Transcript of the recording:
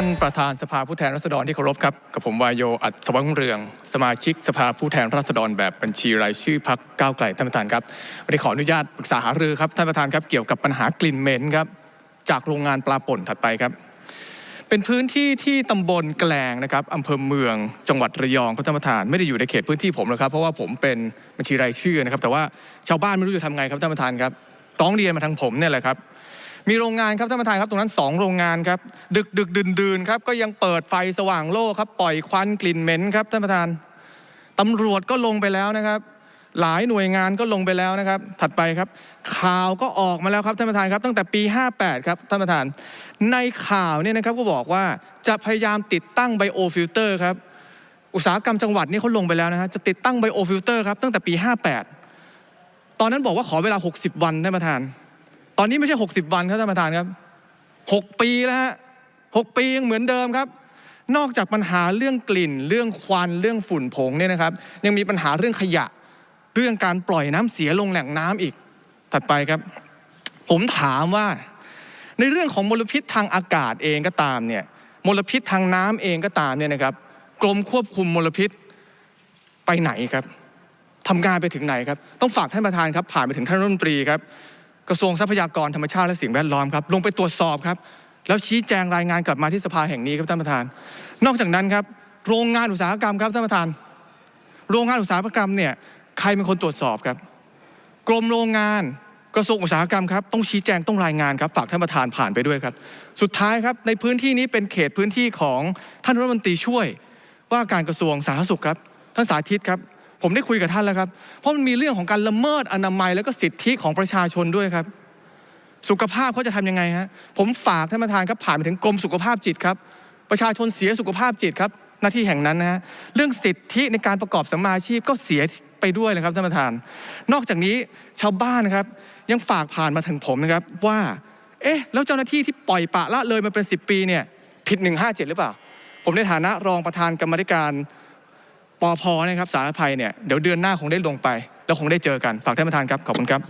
ท่านประธานสภาผู้แทนราษฎรที่เคารพครับ กับผมวายโยอัศวะรุ่งเรือง สมาชิกสภาผู้แทนราษฎรแบบบัญชีรายชื่อพักก้าวไกลท่านประธานครับวันนี้ขออนุญาตปรึกษาหารือครับท่านประธานครับเกี่ยวกับปัญหากลิ่นเหม็นครับจากโรงงานปลาป่นถัดไปครับ เป็นพื้นที่ที่ตำบลแกลงนะครับอำเภอเมืองจังหวัดระยองท่านประธานไม่ได้อยู่ในเขตพื้นที่ผมหรอกครับเพราะว่าผมเป็นบัญชีรายชื่อนะครับ แต่ว่าชาวบ้านไม่รู้จะทำไงครับท่านประธานครับร้องเรียนมาทางผมเนี่ยแหละครับ มีโรงงานครับท่านประธานครับตรงนั้นสองโรงงานครับ ดึกดึกดื่นดื่นครับก็ยังเปิดไฟสว่างโล่ครับปล่อยควันกลิ่นเหม็นครับท่านประธานตำรวจก็ลงไปแล้วนะครับ หลายหน่วยงานก็ลงไปแล้วนะครับ ถัดไปครับ ข่าวก็ออกมาแล้วครับท่านประธานครับ ตั้งแต่ปี 58 ครับท่านประธาน ในข่าวเนี่ยนะครับก็บอกว่าจะพยายามติดตั้งไบโอฟิลเตอร์ครับอุตสาหกรรมจังหวัดนี่เขาลงไปแล้วนะฮะจะติดตั้งไบโอฟิลเตอร์ครับตั้งแต่ปี 58 ตอนนั้นบอกว่าขอเวลา 60 วันท่านประธาน ตอนนี้ไม่ใช่ 60 วันครับท่านประธานครับ 6 ปีแล้วฮะ6ปียังเหมือนเดิมครับ นอกจากปัญหาเรื่องกลิ่น เรื่องควันเรื่องฝุ่นผงเนี่ยนะครับ ยังมีปัญหาเรื่องขยะ เรื่องการปล่อยน้ำเสียลงแหล่งน้ำอีก ถัดไปครับ ผมถามว่า ในเรื่องของมลพิษทางอากาศเองก็ตามเนี่ยมลพิษทางน้ำเองก็ตามเนี่ยนะครับ กรมควบคุมมลพิษไปไหนครับทำงานไปถึงไหนครับ ต้องฝากท่านประธานครับ ผ่านไปถึงท่านรัฐมนตรีครับ กระทรวงทรัพยากรธรรมชาติและสิ่งแวดล้อมครับลงไปตรวจสอบครับ แล้วชี้แจงรายงานกลับมาที่สภาแห่งนี้ครับท่านประธาน นอกจากนั้นครับโรงงานอุตสาหกรรมครับท่านประธาน โรงงานอุตสาหกรรมเนี่ยใครเป็นคนตรวจสอบครับ กรมโรงงานกระทรวงอุตสาหกรรมครับต้องชี้แจงต้องรายงานครับฝากท่านประธานผ่านไปด้วยครับ สุดท้ายครับในพื้นที่นี้เป็นเขตพื้นที่ของท่านรัฐมนตรีช่วย ว่าการกระทรวงสาธารณสุขครับท่านสาธิตครับ ผมได้คุยกับท่านแล้วครับ เพราะมันมีเรื่องของการละเมิดอนามัย และก็สิทธิของประชาชนด้วยครับ สุขภาพเขาจะทำยังไงฮะผมฝากท่านประธานครับผ่านไปถึงกรมสุขภาพจิตครับ ประชาชนเสียสุขภาพจิตครับหน้าที่แห่งนั้นนะฮะเรื่องสิทธิในการประกอบสัมมาชีพก็เสียไปด้วยเลยครับท่านประธาน นอกจากนี้ชาวบ้านนะครับ ยังฝากผ่านมาถึงผมนะครับว่า เอ๊ะ แล้วเจ้าหน้าที่ที่ปล่อยปะละเลยมาเป็น 10 ปีเนี่ยผิด 157 หรือเปล่า ผมในฐานะรองประธานกรรมธิการ ปอพนะครับสารภัยเนี่ยเดี๋ยวเดือนหน้าคงได้ลงไป แล้วคงได้เจอกันฝากท่านประธานครับขอบคุณครับ